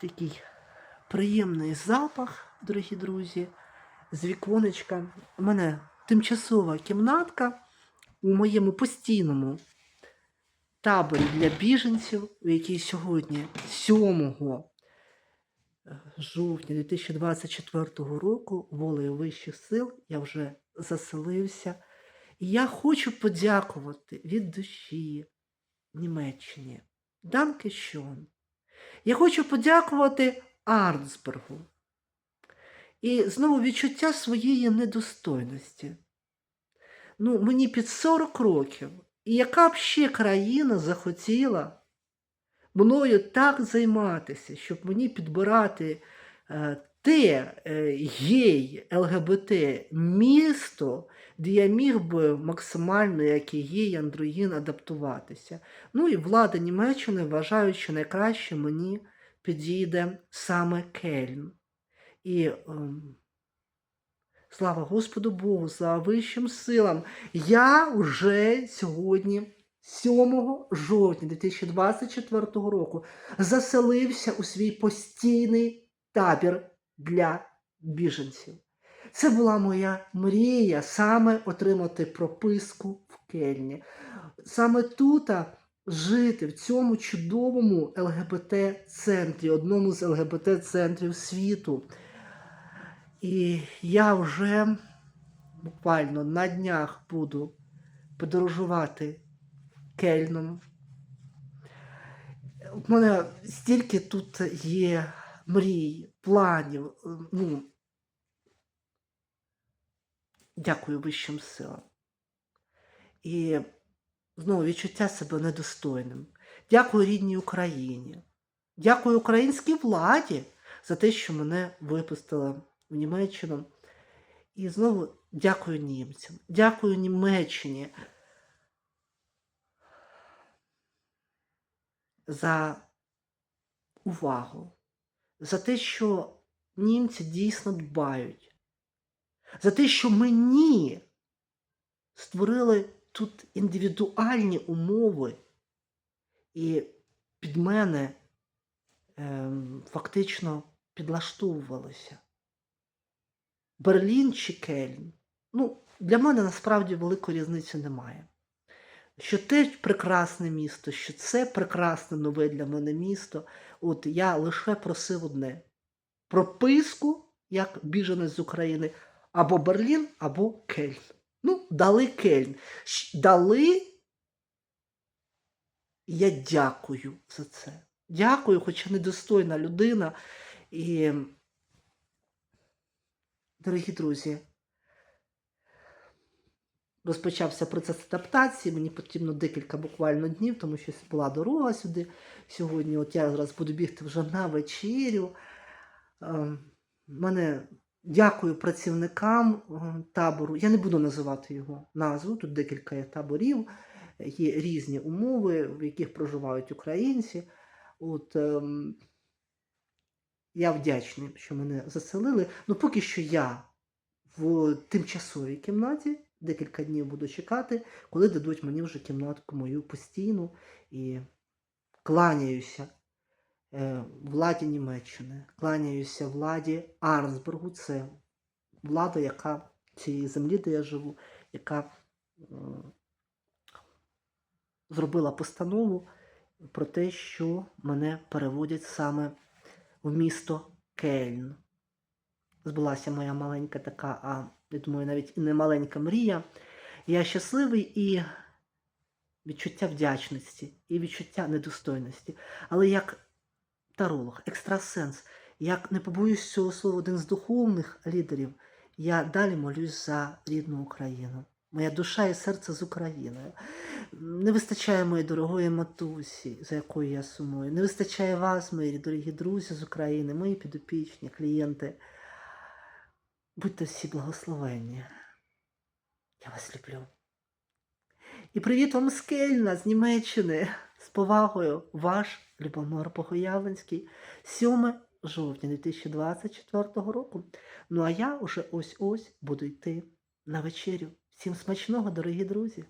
такий приємний запах, дорогі друзі, з віконечка. У мене тимчасова кімнатка у моєму постійному таборі для біженців, у якій сьогодні 7 жовтня 2024 року волею вищих сил я вже заселився. І я хочу подякувати від душі Німеччині. Данке Шон. Я хочу подякувати Арнсбергу. І знову відчуття своєї недостойності. Ну, мені під 40 років. І яка б ще країна захотіла мною так займатися, щоб мені підбирати те е, гей ЛГБТ місто, де я міг би максимально, як і гей, андроїн, адаптуватися. Ну і влада Німеччини вважає, що найкраще мені підійде саме Кельн. І ем, слава Господу Богу, слава вищим силам. Я вже сьогодні, 7 жовтня 2024 року, заселився у свій постійний табір для біженців. Це була моя мрія саме отримати прописку в Кельні. Саме тут жити в цьому чудовому ЛГБТ-центрі, одному з ЛГБТ-центрів світу. І я вже буквально на днях буду подорожувати Кельном. У мене стільки тут є мрій, планів. Ну, дякую вищим силам. І знову відчуття себе недостойним. Дякую рідній Україні. Дякую українській владі за те, що мене випустила в Німеччину. І знову дякую німцям, дякую Німеччині за увагу, за те, що німці дійсно дбають, за те, що мені створили тут індивідуальні умови, і під мене ем, фактично підлаштовувалося. Берлін чи Кельн. Ну, для мене насправді великої різниці немає. Що те прекрасне місто, що це прекрасне нове для мене місто. От я лише просив одне: прописку, як біженець з України, або Берлін, або Кельн. Ну, дали Кельн. Дали. Я дякую за це. Дякую, хоча недостойна людина. І, дорогі друзі, розпочався процес адаптації. Мені потрібно декілька буквально днів, тому що була дорога сюди сьогодні. От я зараз буду бігти вже на вечерю. Ем, Мене дякую працівникам е, табору. Я не буду називати його назву. Тут декілька є таборів, є різні умови, в яких проживають українці. От, ем, я вдячний, що мене заселили. Ну, поки що я в тимчасовій кімнаті. Декілька днів буду чекати, коли дадуть мені вже кімнатку мою постійну і кланяюся е, владі Німеччини, кланяюся владі Арнсбергу. Це влада, яка цієї землі, де я живу, яка зробила постанову про те, що мене переводять саме в місто Кельн. Збулася моя маленька така, я думаю, навіть і не маленька мрія. Я щасливий і відчуття вдячності, і відчуття недостойності. Але як таролог, екстрасенс, як не побоюсь цього слова, один з духовних лідерів, я далі молюсь за рідну Україну. Моя душа і серце з Україною. Не вистачає моєї дорогої матусі, за якою я сумую. Не вистачає вас, мої дорогі друзі з України, мої підопічні, клієнти. Будьте всі благословенні. Я вас люблю. І привіт вам з Кельна, з Німеччини. З повагою, ваш Любомир Погоявленський, 7 жовтня 2024 року. Ну а я уже ось-ось буду йти на вечерю. Всім смачного, дорогі друзі!